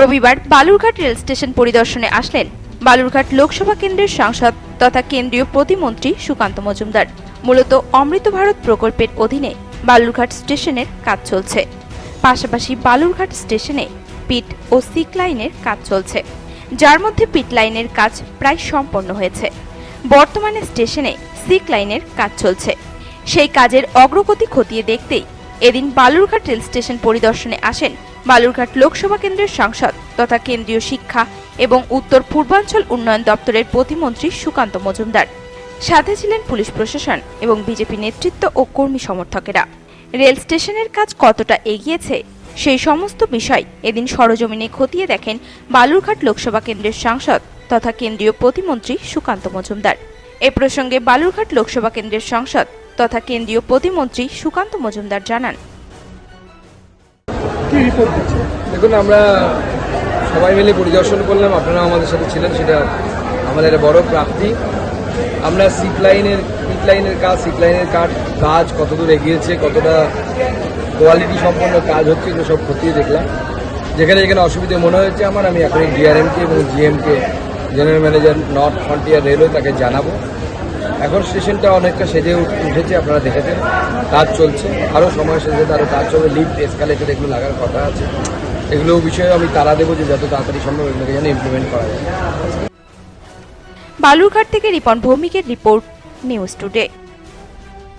রবিবার Balurghat rail station পরিদর্শনে আসলেন বালুরঘাট লোকসভা কেন্দ্রের সাংসদ তথা কেন্দ্রীয় প্রতিমন্ত্রী সুকান্ত মজুমদার। মূলত অমৃত ভারত প্রকল্পের অধীনে বালুরঘাট স্টেশনের কাজ চলছে। পাশাপাশি বালুরঘাট স্টেশনে পিট ও সিক লাইনের কাজ চলছে। যার মধ্যে পিট লাইনের কাজ প্রায় সম্পন্ন হয়েছে। বর্তমানে স্টেশনে সিক লাইনের কাজ চলছে। সেই কাজের অগ্রগতি খতিয়ে দেখতেই এদিন বালুরঘাট রেল স্টেশন পরিদর্শনে আসেন বালুরঘাট লোকসভা কেন্দ্রের সাংসদ তথা কেন্দ্রীয় শিক্ষা এবং উত্তর পূর্বাঞ্চল উন্নয়ন দপ্তরের প্রতিমন্ত্রী সুকান্ত মজুমদার। সাথে ছিলেন পুলিশ প্রশাসন এবং বিজেপি নেতৃত্ব ও কর্মী সমর্থকেরা। রেল স্টেশনের কাজ কতটা এগিয়েছে সেই সমস্ত বিষয় এদিন সরজমিনে খতিয়ে দেখেন বালুরঘাট লোকসভা কেন্দ্রের সাংসদ তথা কেন্দ্রীয় প্রতিমন্ত্রী সুকান্ত মজুমদার। এ প্রসঙ্গে বালুরঘাট লোকসভা কেন্দ্রের সাংসদ তথা কেন্দ্রীয় প্রতিমন্ত্রী সুকান্ত মজুমদার জানান। কি দেখুন আমরা সবাই মিলে পরিদর্শন করলাম আপনারা আমাদের সাথে ছিলেন সেটা আমাদের একটা বড় প্রাপ্তি। আমরা সিক লাইনের পিট লাইনের কাজ সিক লাইনের কাজ কাজ কতদূর এগিয়েছে কতটা কোয়ালিটি সম্পন্ন কাজ হচ্ছে এগুলো সব খতিয়ে দেখলাম। যেখানে যেখানে অসুবিধা মনে হয়েছে আমার আমি এখন ডিআরএমকে এবং জিএমকে general manager North Frontier Railway তাকে জানাব। এখন স্টেশনটা অনেকটা সেজে উঠ- উঠেছে, আপনারা দেখেছেন। কাজ চলছে আরও সময় সেজে আরও কাজ চলবে লিফট এসকালেটার এগুলো লাগার কথা আছে। এগুলো বিষয়ে আমি তারা দেবো যে যত তাড়াতাড়ি সম্ভব এগুলোকে যেন ইমপ্লিমেন্ট করা যায়। বালুরঘাট থেকে রিপন ভৌমিকের রিপোর্ট, নিউজ টুডে।